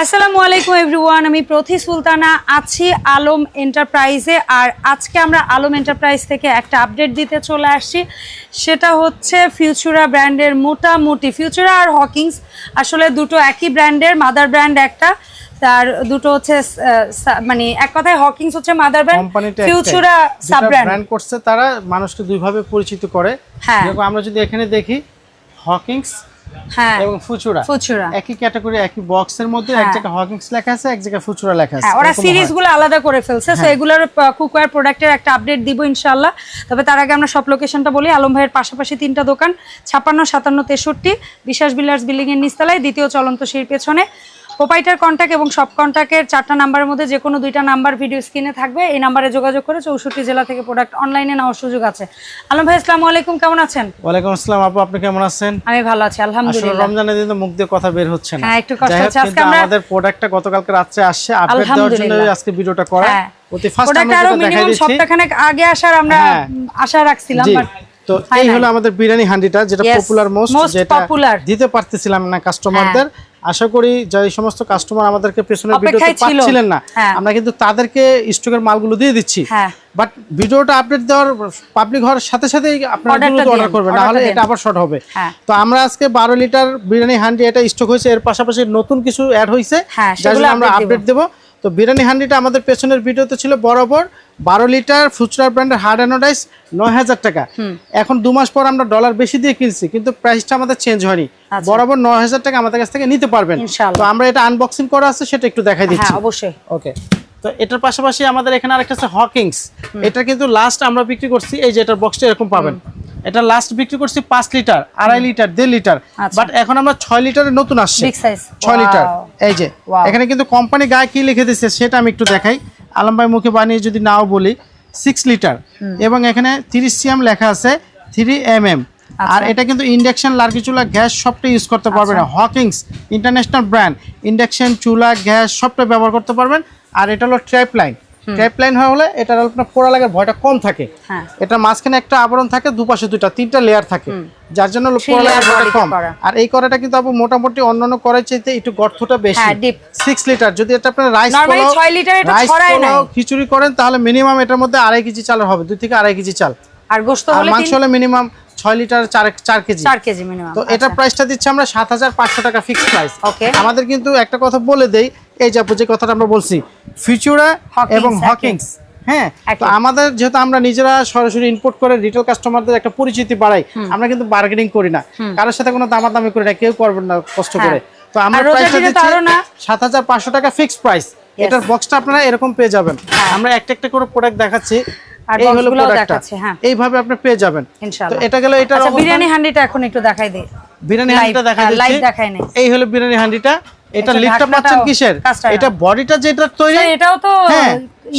আসসালামু আলাইকুম এভরিওয়ান আমি প্রতি সুলতানা আছি আলম এন্টারপ্রাইজে। আর আজকে আমরা আলম এন্টারপ্রাইজ থেকে একটা আপডেট দিতে চলে আসছি। সেটা হচ্ছে ফিউচুরা ব্র্যান্ডের মোটামুটি ফিউচুরা আর হকিংস আসলে দুটো একই ব্র্যান্ডের মাদার ব্র্যান্ড একটা। তার দুটো হচ্ছে মানে এক কথায় হকিংস হচ্ছে mother brand Futura sub brand brand করছে তারা মানুষকে দুইভাবে পরিচিত করে। হ্যাঁ। আমরা যদি এখানে দেখি হকিংস হ্যাঁ। এবং ফুচুরা। ফুচুরা। একই ক্যাটাগরি একই বক্সের মধ্যে এক হ্যাঁ। জায়গায় হকিংস লেখা আছে এক জায়গায় ফুচুরা লেখা আছে। হ্যাঁ ওরা এরকম সিরিজগুলো আলাদা করে ফেলছে। সো এগুলোর কুকওয়্যার প্রোডাক্টের একটা আপডেট দিব তবে তার আগে আমরা সব লোকেশনটা বলি। আলম ভাইয়ের পাশাপাশি তিনটা দোকান ছাপ্পান্ন সাতান্ন তেষট্টি বিশ্বাস বিলার্স বিল্ডিং এর নিস্তালায় দ্বিতীয় চলন্ত সিঁড়ির পেছনে প্রোপাইটার কন্ট্যাক্ট এবং সব কন্ট্যাক্টের চারটা নাম্বারের মধ্যে যে কোনো দুইটা নাম্বার ভিডিও স্ক্রিনে থাকবে। এই নাম্বারে যোগাযোগ করে চৌষট্টি জেলা থেকে প্রোডাক্ট অনলাইনে নেওয়ার সুযোগ আছে। আলম ভাই আসসালামু আলাইকুম কেমন আছেন? ওয়ালাইকুম আসসালাম আপু আপনি কেমন আছেন? আমি ভালো আছি আলহামদুলিল্লাহ। রমজানের দিন তো মুখ দিয়ে কথা বের হচ্ছে না। হ্যাঁ, একটু কষ্ট হচ্ছে। আজকে আমরা- আমাদের প্রোডাক্টটা গতকালকে রাত্রে আসছে আপডেট দেওয়ার জন্য আজকে ভিডিওটা করা। হ্যাঁ। অতি ফার্স্ট আমরা মিনিমাম সপ্তাহখানেক আগে আসার আমরা হ্যাঁ। আশা রাখছিলাম বাট তো এই হলো আমাদের বিরিয়ানি হান্ডিটা যেটা পপুলার মোস্ট যেটা দিতে পারতেছিলাম না কাস্টমারদের আশা করি যে সমস্ত কাস্টমার আমাদেরকে পেছনের ভিডিওতে পাচ্ছিলেন না হ্যাঁ। আমরা কিন্তু তাদেরকে স্টকের মালগুলো দিয়ে দিচ্ছি হ্যাঁ। বাট ভিডিওটা আপডেট দেওয়ার পাবলিক হওয়ার সাথে সাথে আপনারা দ্রুত অর্ডার করবেন নাহলে এটা আবার শর্ট হবে হ্যাঁ। তো আমরা আজকে বারো লিটার বিরিয়ানি হান্ডি এটা স্টক হয়েছে এর পাশাপাশি নতুন কিছু অ্যাড হয়েছে হ্যাঁ, আমরা আপডেট দেবো তো বিরিয়ানি হান্ডিটা আমাদের পেছনের ভিডিওতে ছিল বরাবর। বারো লিটার ফুচরা ব্র্যান্ডের হার্ড অ্যানোডাইস নয় হাজার টাকা। এখন দু মাস পর আমরা ডলার বেশি দিয়ে কিনছি কিন্তু প্রাইসটা আমাদের চেঞ্জ হয়নি। আচ্ছা। বরাবর নয় হাজার টাকা আমাদের কাছ থেকে নিতে পারবেন। তো আমরা এটা আনবক্সিং করা আছে সেটা একটু দেখাই দিচ্ছি। হ্যাঁ অবশ্যই। ওকে তো এটার পাশাপাশি আমাদের এখানে আরেকটা আছে হকিংস এটা কিন্তু লাস্ট আমরা বিক্রি করছি এই যে এটার বক্সটা এরকম পাবেন। এটা লাস্ট বিক্রি করছি পাঁচ লিটার আড়াই লিটার দেড় লিটার। আচ্ছা। বাট এখন আমরা ছয় লিটারের নতুন আসছে. ছয় লিটার। এই যে এখানে কিন্তু কোম্পানি গায়ে কি লিখে দিচ্ছে সেটা আমি একটু দেখাই। আলম ভাই মুখে বানিয়ে যদি নাও বলি সিক্স লিটার। এবং এখানে তিরিশ সিএম লেখা আছে থ্রি এম এম আর এটা কিন্তু ইন্ডাকশন লার্কি চুলা গ্যাস সবটা ইউজ করতে পারবেন হকিংস ইন্টারন্যাশনাল ব্র্যান্ড ইন্ডাকশন চুলা গ্যাস সবটা ব্যবহার করতে পারবেন। আর এটা হলো ট্র্যাপ লাইন। ট্র্যাপ লাইন হলে এটার আপনার পোড়া লাগার ভয়টা কম থাকে। হ্যাঁ। এটা মাঝখানে একটা আবরণ থাকে দুপাশে দুইটা তিনটা লেয়ার থাকে। যার জন্য পোড়া লাগার ভয়টা কম। আর এই কড়াইটা কিন্তু আপু মোটামুটি অন্যান্য কড়াই চাইতে একটু গর্তটা বেশি। হ্যাঁ, সিক্স লিটার যদি এটা আপনার রাইস পোলাও ছয় লিটার এটা রাইস ছড়ায় খিচুড়ি করেন তাহলে মিনিমাম এটার মধ্যে আড়াই কেজি চালের হবে দুই থেকে আড়াই কেজি চাল। আর গোশত আর হলে মাংস হলে মিনিমাম ছয় লিটার চার চার কেজি। কেজি মিনিমাম তো এটার প্রাইসটা দিচ্ছে আমরা সাত হাজার পাঁচশো টাকা ফিক্সড প্রাইস. আমাদের কিন্তু একটা কথা বলে দেই এই যে আপু যে কথাটা আমরা বলছি ফিউচারা Hawkins, এবং হকিংস হ্যাঁ? তো আমাদের যেহেতু আমরা নিজেরা সরাসরি ইনপুট করে রিটেল কাস্টমারদের একটা পরিচিতি বাড়াই আমরা কিন্তু বার্গেনিং করি না। কারোর সাথে কোনো দামাদামি করি না কেউ করবেন না কষ্ট করে। তো আমরা প্রাইসটা দিচ্ছি সাত হাজার পাঁচশো টাকা ফিক্সড প্রাইস এটার বক্সটা আপনারা এরকম পেয়ে যাবেন। আমরা একটা একটা করে প্রোডাক্ট দেখাচ্ছি। এই হলো প্রোডাক্টটা হ্যাঁ। এইভাবে আপনি পেয়ে যাবেন। তো এটা গেল এটার আচ্ছা বিরিয়ানি হান্ডিটা এখন একটু দেখাই দিই বিরিয়ানি হান্ডিটা দেখা হ্যাঁ, দেখাই। এই হলো বিরিয়ানি হান্ডিটা। এটা লিফটটা ঢাকনাটাও পাচ্ছেন কিসের? এটা বডিটা যেটা তৈরি? এটাও তো হ্যাঁ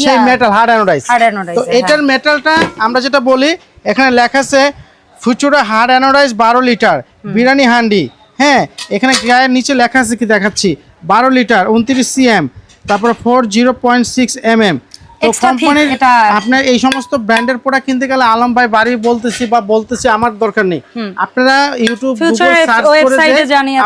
সেই metal hard anodise hard anodise তো হ্যাঁ। এটার মেটালটা আমরা যেটা বলি এখানে লেখা আছে ফুচুরা হার্ড অ্যানোডাইজ বারো লিটার বিরিয়ানি হান্ডি। হ্যাঁ এখানে গায়ের নিচে লেখা আছে কি দেখাচ্ছি বারো লিটার উনত্রিশ সিএম তারপর four zero point six m m আপনার এই সমস্ত ব্র্যান্ডের প্রোডাক্ট কিনতে গেলে আলম ভাই বাড়ি বলতেছি বা বলতেছি আমার দরকার নেই। আপনারা ইউটিউব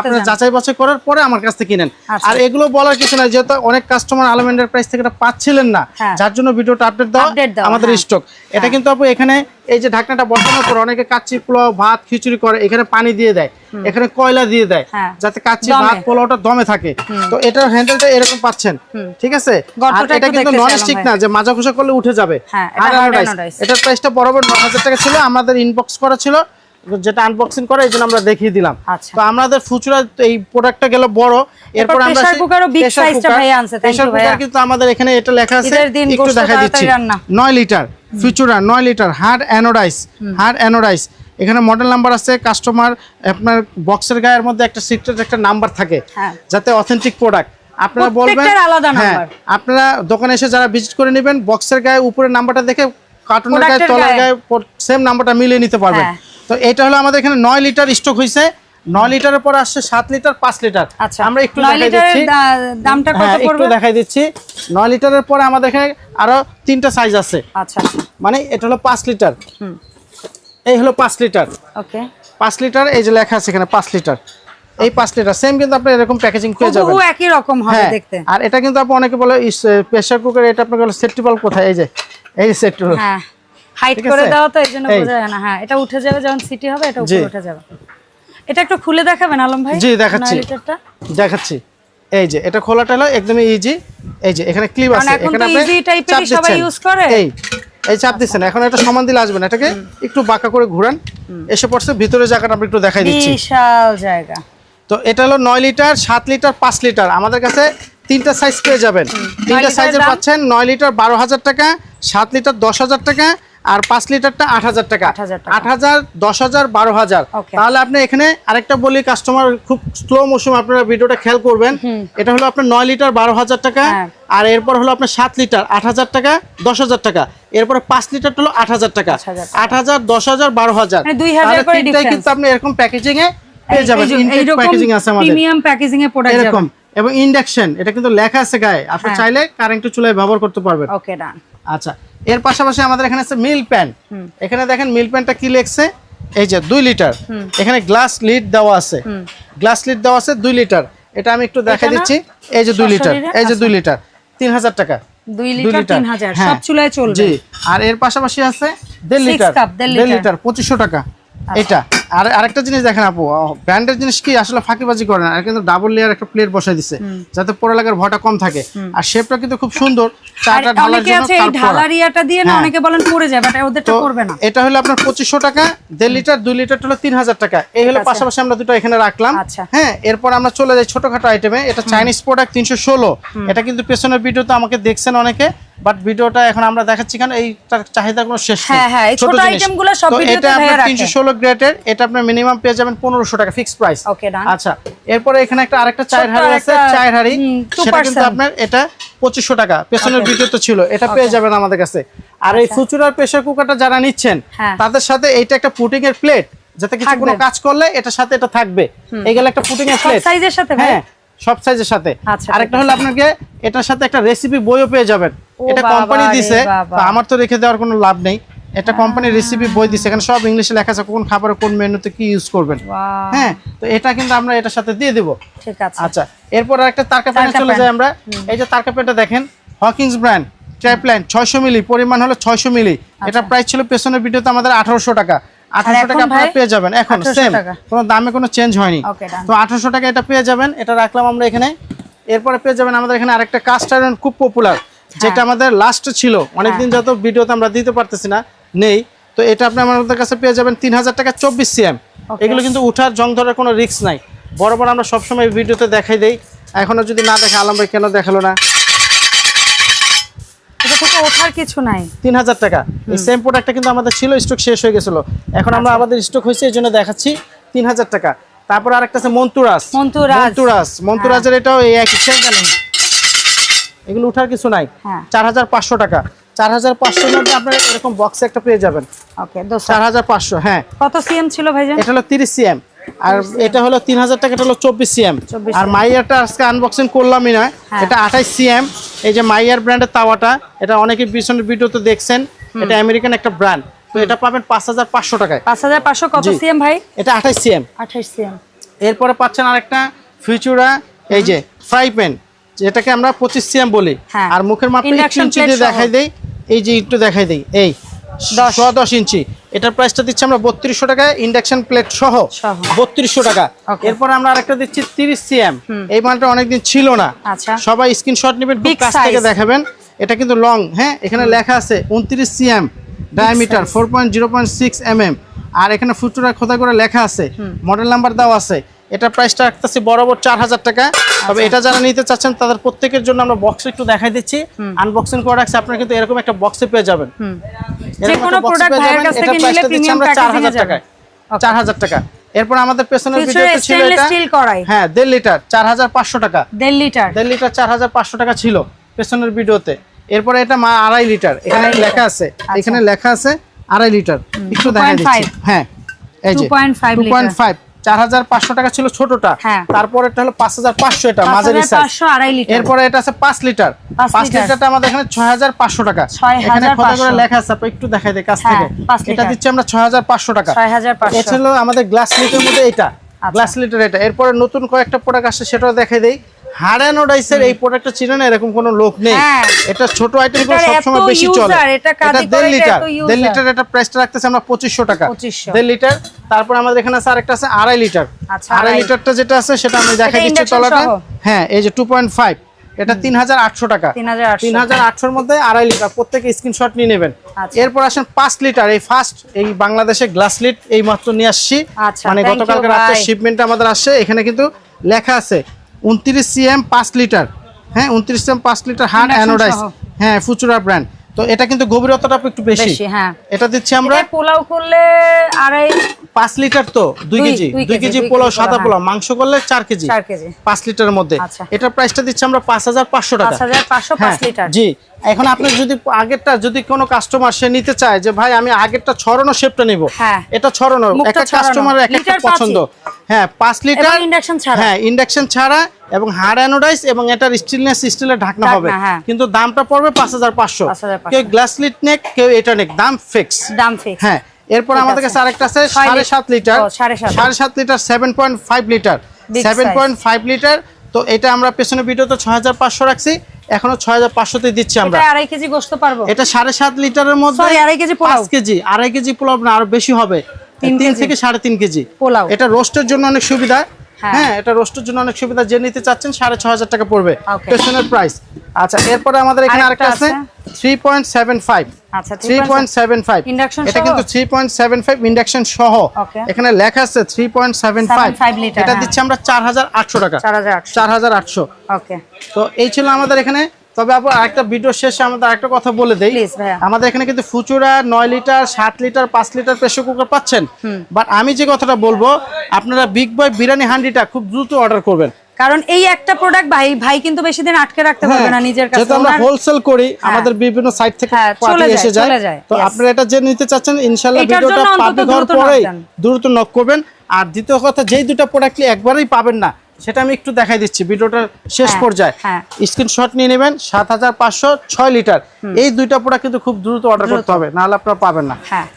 আপনারা যাচাই বাছাই করার পরে আমার কাছ থেকে কিনেন। আচ্ছা। আর এগুলো বলার কিছু না যেহেতু অনেক কাস্টমার আলম এন্টারপ্রাইজ থেকে এটা পাচ্ছিলেন না হ্যাঁ। যার জন্য ভিডিওটা আপডেট দেওয়া, আমাদের হ্যাঁ। স্টক এটা কিন্তু আপু এখানে এই যে ঢাকনাটা বসানোর পর অনেকে কাচ্চি পোলাও ভাত খিচুড়ি করে এখানে পানি দিয়ে দেয়। এখানে কয়লা দিয়ে দেয় হ্যাঁ। যাতে কাচ্চি। ভাত পোলাওটা দমে থাকে। তো এটার হ্যান্ডেলটা এরকম পাচ্ছেন ঠিক আছে? আর এটা কিন্তু নন স্টিক না যে মাজা ঘষা করলে উঠে যাবে। হ্যাঁ। এটার প্রাইসটা বরাবর ন হাজার টাকা ছিল আমাদের ইনবক্স করা ছিল যেটা আনবক্সিং করে এই জন্য আমরা দেখিয়ে দিলাম। আচ্ছা। তো আমাদের ফুচুরা এই প্রোডাক্টটা গেল বড়। এরপর আমরা pressure cooker ও big pressure size টা cooker- ভাইয়া আনছে, pressure cooker ভাইয়া। কিন্তু আমাদের এখানে এটা লেখা আছে একটু দেখা দিচ্ছি। তাড়াতাড়ি রান্না। নয় লিটার ফিউচুরা নয় litre hard anodise hard anodise এখানে মডেল নাম্বার আছে কাস্টমার আপনার বক্সের গায়ের মধ্যে একটা সিক্রেট একটা নাম্বার থাকে হ্যাঁ। যাতে অথেন্টিক প্রোডাক্ট আপনারা বলবেন আলাদা হ্যাঁ। আপনারা দোকানে এসে যারা ভিজিট করে নেবেন বক্সের গায়ে উপরের নাম্বারটা দেখে কার্টুনের গায়ে তলার গায়ে। সেম নাম্বারটা মিলিয়ে নিতে পারবেন। হ্যাঁ। তো এটা হলো আমাদের এখানে নয় লিটার স্টক হয়েছে নয় লিটারের পর আসছে সাত লিটার পাঁচ লিটার আচ্ছা। আমরা একটু দেখাই দিচ্ছি। দামটা কত হ্যাঁ একটু দেখাই দিচ্ছি। নয় লিটারের পরে আমাদের এখানে আরও তিনটা সাইজ আছে। আচ্ছা আচ্ছা। মানে এটা হলো পাঁচ লিটার এই হলো পাঁচ লিটার। ওকে। পাঁচ লিটার এই যে লেখা আছে এখানে পাঁচ লিটার। এই পাঁচ লিটার সেম কিন্তু আপনি এরকম প্যাকেজিং পেয়ে যাবেন। একই রকম হবে হ্যাঁ দেখতে। আর এটা কিন্তু আপনি অনেকে বলে প্রেসার কুকার এটা আপনাকে বলে সেফটি বাল্ব কোথায়? এই যে এই সেফটি হ্যাঁ হাইট করে? দেওয়া তো এই জন্য বোঝা যায় না। হ্যাঁ এটা উঠে যাবে যখন সিটি হবে এটা উপরে উঠে যাবে। এটা একটু খুলে দেখাবেন আলম ভাই? জি, দেখাচ্ছি। লিটারটা? দেখাচ্ছি। এই যে এটা খোলাটা হলো একদমই ইজি এই যে এখানে ক্লিপ আছে। এখন আপনি এরই চাপ সবাই use করে। এই এই চাপ দিচ্ছেন এখন এটা সমান দিলে আসবেন এটাকে একটু বাঁকা করে ঘুরান এসে পড়ছে ভিতরে জায়গাটা আমরা একটু দেখাই দিচ্ছি। বিশাল জায়গা। তো এটা হলো নয় লিটার সাত লিটার পাঁচ লিটার আমাদের কাছে তিনটা সাইজ পেয়ে যাবেন। তিনটা সাইজে পাচ্ছেন নয় লিটার বারো হাজার টাকা সাত লিটার দশ হাজার টাকা আর পাঁচ লিটারটা আট হাজার টাকা। আট হাজার দশ হাজার বারো হাজার। তাহলে আপনি এখানে আরেকটা বলি কাস্টমার খুব স্লো মোশন আপনারা ভিডিওটা খেয়াল করবেন। এটা হলো আপনার নয় লিটার বারো হাজার টাকা। হ্যাঁ। আর এরপর হলো আপনার সাত লিটার আট হাজার টাকা দশ হাজার টাকা। এরপরে পাঁচ লিটার হলো আট হাজার টাকা। আট হাজার দশ হাজার বারো হাজার। মানে 2,000 তাহলে করে তিনটাই কিন্তু আপনি এরকম প্যাকেজিং এ পেয়ে যাবেন। প্যাকেজিং আছে আমাদের। প্রিমিয়াম প্যাকেজিং এ প্রোডাক্ট এরকম। এবং ইন্ডাকশন এটা কিন্তু লেখা আছে গায়ে। আপনি হ্যাঁ। চাইলে কারেন্টের চুলায় ব্যবহার করতে পারবেন। ওকে ডান আচ্ছা। এর পাশাপাশি আমাদের এখানে আছে মিল প্যান্ট এখানে দেখেন মিল প্যান্টটা কি লেখছে? এই যে দুই লিটার। এখানে গ্লাস লিড দেওয়া আছে। গ্লাস লিড দেওয়া আছে দুই লিটার। এটা আমি একটু দেখা দিচ্ছি। এই যে দুই লিটার। এই যে দুই লিটার। তিন হাজার টাকা। দুই দুই লিটার। তিন হাজার। সব চুলায় চলবে। জি। আর এর পাশাপাশি আছে দেড় লিটার। দেড় লিটার। লিটার পঁচিশশো টাকা। এটা। আর আরেকটা জিনিস দেখেন আপু ব্র্যান্ডের জিনিস কি আসলে ফাঁকিবাজি করে না কিন্তু ডাবল লেয়ার একটা প্লেট বসাই দিছে যাতে পোড়া লাগার ভয়টা কম থাকে। আর শেপটা কিন্তু খুব সুন্দর চাটা ঢালার জন্য এই ঢালারিয়াটা দিয়ে না হ্যাঁ। অনেকে বলেন পড়ে যাবে এটা ওদেরটা করবে না। এটা হলো আপনার পঁচিশশো টাকা দেড় লিটার দুই লিটার হলো তিন হাজার টাকা। এই হলো পাশাপাশি আমরা দুটো এখানে রাখলাম। আচ্ছা। হ্যাঁ এরপর আমরা চলে যাই ছোটখাটো আইটেমে এটা চাইনিজ প্রোডাক্ট তিনশো ষোলো। এটা কিন্তু পেছনের ভিডিওতে আমাকে দেখছেন অনেকে। বাট ভিডিওটা এখন আমরা দেখাচ্ছি কেন? এইটার চাহিদা কোনো শেষ হ্যাঁ, হ্যাঁ, ছোট। সব ভিডিওতে ভাইয়া ষোলো গ্রেটের এটা আপনার মিনিমাম পেয়ে যাবেন পনেরোশো টাকা ফিক্স প্রাইস. আচ্ছা এরপরে এখানে একটা আরেকটা চায়ের হাড়ি আছে। চায়ের হাড়ি সেটা কিন্তু আপনার এটা পঁচিশশো টাকা পেছনের ভিডিওতে ছিল এটা পেয়ে যাবেন আমাদের কাছে। আর এই ফুচুরার প্রেসার কুকারটা যারা নিচ্ছেন আচ্ছা। হ্যাঁ। তাদের সাথে এইটা একটা পুটিং এর প্লেট যাতে কিছু। কোনো কাজ করলে এটার সাথে এটা থাকবে। এই গেলে একটা পুটিং এর প্লেট সাইজের সাথে হ্যাঁ সব সাইজের সাথে। আচ্ছা, আরেকটা হলো আপনাকে এটার সাথে একটা রেসিপি বইও পেয়ে যাবেন। এটা কোম্পানি দিছে তো আমার তো রেখে দেওয়ার কোনো লাভ নেই। এটা কোম্পানির রেসিপি বই দিছে এখানে সব ইংলিশে লেখা আছে কোন খাবারে কোন মেনুতে কি ইউজ করবেন। হ্যাঁ তো এটা কিন্তু আমরা এটার সাথে দিয়ে দেবো। ঠিক আছে। আচ্ছা এরপর একটা তারকা প্যানে চলে যাই আমরা। এই যে তারকা প্যানটা দেখেন হকিংস ব্র্যান্ড ট্র্যাপলাইন ছয়শো মিলি পরিমাণ হলো ছয়শো মিলি। এটা প্রাইস ছিল পেছনের ভিডিওতে আমাদের আঠারোশো টাকা। আঠারোশো টাকা আপনারা পেয়ে যাবেন। এখন সেম কোনো দামে কোনো চেঞ্জ হয়নি। তো আঠারোশো টাকা এটা পেয়ে যাবেন এটা রাখলাম আমরা এখানে। এরপরে পেয়ে যাবেন আমাদের এখানে আরেকটা কাস্ট আয়রন খুব পপুলার। যেটা আমাদের লাস্ট ছিল। অনেকদিন যত ভিডিওতে আমরা দিতে পারতেছি না নেই। তো এটা আপনি আমাদের কাছে পেয়ে যাবেন তিন হাজার টাকা চব্বিশ সিএম. এগুলো কিন্তু উঠার জং ধরার কোনো রিস্ক নাই। বড় বড় আমরা সবসময় ভিডিওতে দেখাই দেই। এখনও যদি না দেখে আলম ভাই কেন দেখাল না? এটা থেকে ওঠার কিছু নাই। তিন হাজার টাকা। এই সেম প্রোডাক্টটা কিন্তু আমাদের ছিল স্টক শেষ হয়ে গেছিল। এখন আমরা আমাদের স্টক হয়েছে এই জন্য দেখাচ্ছি তিন হাজার টাকা। তারপর আরেকটা আছে মন্তুরাস। মন্তুরাজ। মন্তুরাস। মন্তুরাজের এটাও এই একই সেম এগুলো উঠার কিছু নাই। হ্যাঁ। চার হাজার পাঁচশো টাকা। চার হাজার পাঁচশোর মধ্যে আপনারা এরকম বক্সে একটা পেয়ে যাবেন। ওকে চার হাজার পাঁচশো হ্যাঁ। কত সিএম ছিল ভাইজান? এটা হলো তিরিশ সিএম আর এটা হলো তিন হাজার টাকা এটা হলো চব্বিশ সিএম আর মাইয়ারটা আজকে আনবক্সিং করলামই নয় হ্যাঁ। এটা আঠাইশ সিএম এই যে মাইয়ার ব্র্যান্ডের তাওয়াটা এটা অনেকে পিছনের ভিডিওতে দেখছেন। এটা আমেরিকান একটা ব্র্যান্ড তো এটা পাবেন পাঁচ হাজার পাঁচশো টাকায়। পাঁচ হাজার পাঁচশো কত। সিএম ভাই? এটা আঠাইশ সিএম এরপরে পাচ্ছেন আরেকটা ফিউচুরা এই যে ফ্রাই প্যান যেটাকে আমরা পঁচিশ সিএম বলি। হ্যাঁ। আর মুখের মাপটা একটু ইঞ্চি দিয়ে দেখাই দেই। এই যে একটু দেখাই দেই। এই দশ। সোয়া দশ ইঞ্চি। এটার প্রাইসটা দিচ্ছি আমরা বত্রিশশো টাকা ইন্ডাকশন প্লেট সহ। বত্রিশশো টাকা. এরপর আমরা আরেকটা দিচ্ছি তিরিশ সিএম। এই মালটা অনেকদিন ছিল না। আচ্ছা। সবাই স্ক্রিনশট নেবেন কাছ থেকে দেখাবেন। এটা কিন্তু লং হ্যাঁ? এখানে লেখা আছে উনত্রিশ cm. Diameter four point zero point six m m আর এখানে ফুটুরা খোদা করে লেখা আছে। মডেল নাম্বার দেওয়া আছে। এটা প্রাইসটা রাখতেছি বরাবর চার হাজার টাকা। তবে এটা যারা নিতে চাচ্ছেন তাদের প্রত্যেকের জন্য আমরা বক্স একটু দেখাই দিচ্ছি। আনবক্সিং করে রাখছি আপনারা কিন্তু এরকম একটা বক্সে পেয়ে যাবেন। নিলে প্রিমিয়াম চার হাজার টাকায়। চার হাজার টাকা। এরপর আমাদের পেছনের ভিডিওতে ছিল এটা। হ্যাঁ দেড় লিটার চার হাজার পাঁচশো টাকা। দেড় লিটার। দেড় লিটার চার হাজার পাঁচশো টাকা ছিল পেছনের ভিডিওতে। এরপরে এটা মা আড়াই লিটার। এখানে লেখা আছে। এখানে লেখা আছে আড়াই লিটার। একটু দেখা দিচ্ছি। হ্যাঁ এই যে। টু পয়েন্ট ফাইভ চার হাজার পাঁচশো টাকা ছিল ছোটটা। হ্যাঁ। তারপর এটা হলো পাঁচ হাজার পাঁচশো এটা মাঝারি সাইজ পাঁচশো আড়াই লিটার এরপরে এটা আছে পাঁচ লিটার পাঁচ লিটারটা আমাদের এখানে ছয় হাজার পাঁচশো টাকা। এখানে করে লেখা আছে একটু দেখাই দেয় কাছ হ্যাঁ, থেকে। এটা। দিচ্ছি আমরা ছয় হাজার পাঁচশো টাকা। 6500 এটা হলো আমাদের গ্লাস লিটার মধ্যে এটা। আচ্ছা। গ্লাস লিটার এটা। এরপরে নতুন কয়েকটা প্রোডাক্ট আসছে সেটাও দেখাই দেই হারানোডাইসের এই প্রোডাক্টটা চিনে না এরকম কোনো লোক নেই। হ্যাঁ। এটা ছোট আইটেম এটার সবসময় বেশি চলে। এটা দেড় লিটার। দেড় লিটার এটা প্রাইসটা রাখতেছে আমরা পঁচিশশো টাকা। দেড় লিটার। তারপর আমাদের এখানে আছে আরেকটা আছে আড়াই লিটার। আচ্ছা, আড়াই। লিটারটা যেটা আছে সেটা আমি দেখাই দিচ্ছি তলাটা হ্যাঁ এই যে টু পয়েন্ট ফাইভ এটা তিন হাজার আটশো টাকা। তিন হাজার আটশোর মধ্যে আড়াই লিটার। প্রত্যেকে স্ক্রিনশট নিয়ে নেবেন। আচ্ছা। এরপর আসেন পাঁচ লিটার। এই ফার্স্ট এই বাংলাদেশে গ্লাস লিট এই মাত্র নিয়ে আসছি। আচ্ছা, মানে গতকালকে রাত্রে শিপমেন্ট আমাদের আসছে। এখানে কিন্তু লেখা আছে উনত্রিশ সিএম পাঁচ লিটার। হ্যাঁ উনত্রিশ সিএম পাঁচ লিটার হার্ড অ্যানোডাইস অ্যানোডাইজ। হ্যাঁ ফুচুরা ব্র্যান্ড তো এটা কিন্তু গভীরতাটা একটু বেশি। বেশি হ্যাঁ। এটা দিচ্ছি আমরা পোলাও করলে আড়াই পাঁচ লিটার তো দুই কেজি? দুই কেজি, পোলাও সাদা পোলাও, পোলাও মাংস করলে চার কেজি। পাঁচ লিটারের মধ্যে। আচ্ছা। এটার প্রাইসটা দিচ্ছি আমরা পাঁচ হাজার পাঁচশো টাকা। হ্যাঁ, লিটার। জি। এখন আপনি যদি আগেরটা যদি কোনো কাস্টমার সে নিতে চায় যে ভাই আমি আগেরটা ছড়ানো শেপটা নিব। হ্যাঁ। এটা ছড়ানো একটা। কাস্টমারের এক একটা পছন্দ। হ্যাঁ পাঁচ লিটার induction ছাড়া। হ্যাঁ ইন্ডাকশন ছাড়া এবং হার্ড অ্যানোডাইজ এবং এটার স্টিলনেস স্টিলের ঢাকনা হবে। হ্যাঁ। কিন্তু দামটা পড়বে পাঁচ হাজার পাঁচশো। কেউ গ্লাস লিট নেক কেউ এটা নেক দাম ফিক্স দাম ফিক্স হ্যাঁ এরপর আমাদের কাছে আরেকটা আছে সাড়ে লিটার। সাত লিটার। সাড়ে সাত। Litre seven point five litre. Seven point five litre. তো এটা আমরা পেছনে ভিডিওতে ছয় হাজার পাঁচশো রাখছি। এখনও ছয় হাজার পাঁচশোতে দিচ্ছি আমরা। এটা আড়াই কেজি গোস্ত পারব? এটা সাড়ে সাত লিটারের মধ্যে আড়াই কেজি পোলাও। পাঁচ কেজি আড়াই কেজি পোলাও না আরও বেশি হবে। তিন তিন থেকে সাড়ে তিন কেজি। পোলাও। এটা রোস্টের জন্য অনেক সুবিধা। হ্যাঁ। হ্যাঁ এটা রোস্টের জন্য অনেক সুবিধা। যে নিতে চাচ্ছেন সাড়ে ছ হাজার টাকা পড়বে স্টেশনের প্রাইস আচ্ছা এরপরে আমাদের এখানে আরেকটা আছে থ্রি পয়েন্ট সেভেন ফাইভ এটা কিন্তু three point seven five induction সহ। এখানে লেখা আছে থ্রি পয়েন্ট সেভেন ফাইভ এটা হ্যাঁ। দিচ্ছি আমরা চার হাজার আটশো টাকা। চার হাজার আটশো। তো এই ছিল আমাদের এখানে তবে আবার আরেকটা ভিডিও শেষে আমাদের আরেকটা কথা বলে দেই। আমাদের এখানে কিন্তু ফুচুরা নয় লিটার সাত লিটার পাঁচ লিটার প্রেশার কুকার পাচ্ছেন। বাট আমি যে কথাটা বলব আপনারা বিগ বয় বিরিয়ানি হান্ডিটা খুব দ্রুত অর্ডার করবেন। কারণ এই একটা প্রোডাক্ট ভাই ভাই কিন্তু বেশি দিন আটকে রাখতে পারবে না নিজের কাছে। হ্যাঁ, আমরা হোলসেল করি আমাদের বিভিন্ন সাইট থেকে হ্যাঁ, চলে এসে যায় তো আপনারা এটা যে নিতে চাচ্ছেন ইনশাআল্লাহ ভিডিওটা পাবলিক হওয়ার দ্রুত পরেই দ্রুত নক করবেন। আর দ্বিতীয় কথা যেই দুটো প্রোডাক্টলি একবারেই পাবেন না সেটা আমি একটু দেখাই দিচ্ছি ভিডিওটার শেষ হ্যাঁ, পর্যায়ে। হ্যাঁ। স্ক্রিনশট নিয়ে নেবেন সাত হাজার পাঁচশো ছয় লিটার। এই দুইটা প্রোডাক্ট কিন্তু খুব দ্রুত অর্ডার করতে হবে নাহলে আপনারা পাবেন না। হ্যাঁ।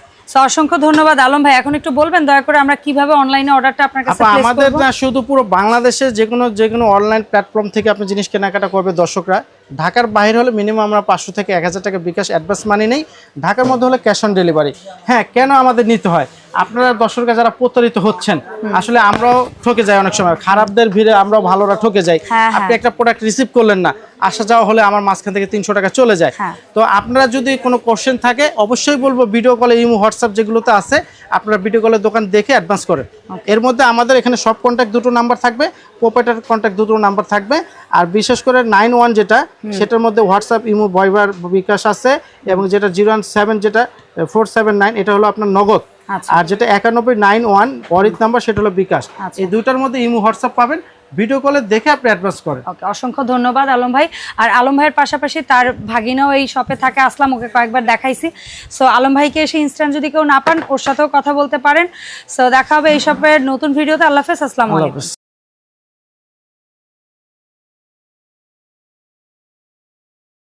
অসংখ্য ধন্যবাদ আলম ভাই। এখন একটু বলবেন দয়া করে আমরা কীভাবে অনলাইনে অর্ডারটা আপনার কাছে আমাদের না শুধু পুরো বাংলাদেশে যে কোনো যে কোনো অনলাইন প্ল্যাটফর্ম থেকে আপনি জিনিস কেনাকাটা করবে দর্শকরা। ঢাকার বাইরে হলে মিনিমাম আমরা পাঁচশো থেকে এক হাজার টাকা বিকাশ অ্যাডভান্স মানি নেই। ঢাকার মধ্যে হলে ক্যাশ অন ডেলিভারি হ্যাঁ কেন আমাদের নিতে হয়? আপনারা দর্শকরা যারা প্রতারিত হচ্ছেন আসলে আমরাও ঠকে যাই অনেক সময়। খারাপদের ভিড়ে আমরাও ভালোরা ঠকে যাই। হ্যাঁ, আপনি হ্যাঁ। একটা প্রোডাক্ট রিসিভ করলেন না আসা যাওয়া হলে আমার মাঝখান থেকে তিনশো টাকা চলে যায়। হ্যাঁ। তো আপনারা যদি কোনো কোশ্চেন থাকে অবশ্যই বলব ভিডিও কলে ইমো হোয়াটসঅ্যাপ যেগুলোতে আছে আপনারা ভিডিও কলের দোকান দেখে অ্যাডভান্স করেন এর মধ্যে আমাদের এখানে সব কন্ট্যাক্ট দুটো নাম্বার থাকবে প্রোপাইটার কন্ট্যাক্ট দুটো নাম্বার থাকবে আর বিশেষ করে নাইন ওয়ান যেটা সেটার মধ্যে হোয়াটসঅ্যাপ ইমো বয়বার বিকাশ আছে এবং যেটা জিরো যেটা ফোর সেভেন নাইন এটা হলো আপনার নগদ। আর যেটা একানব্বই নাইন ওয়ান অরিত নাম্বার সেটা হলো বিকাশ। আচ্ছা। এই দুইটার মধ্যে ইমো হোয়াটসঅ্যাপ পাবেন ভিডিও কলে দেখে আপনি অ্যাডভান্স করেন। ওকে অসংখ্য ধন্যবাদ আলম ভাই। আর আলম ভাইয়ের পাশাপাশি তার ভাগিনাও এই শপে থাকে আসলাম ওকে কয়েকবার দেখাইছি। সো আলম ভাইকে এসে ইনস্ট্যান্ট যদি কেউ না পান ওর সাথেও কথা বলতে পারেন। সো দেখা হবে এই শপের নতুন ভিডিওতে। আল্লাহ হাফেজ আসসালামু আলাইকুম।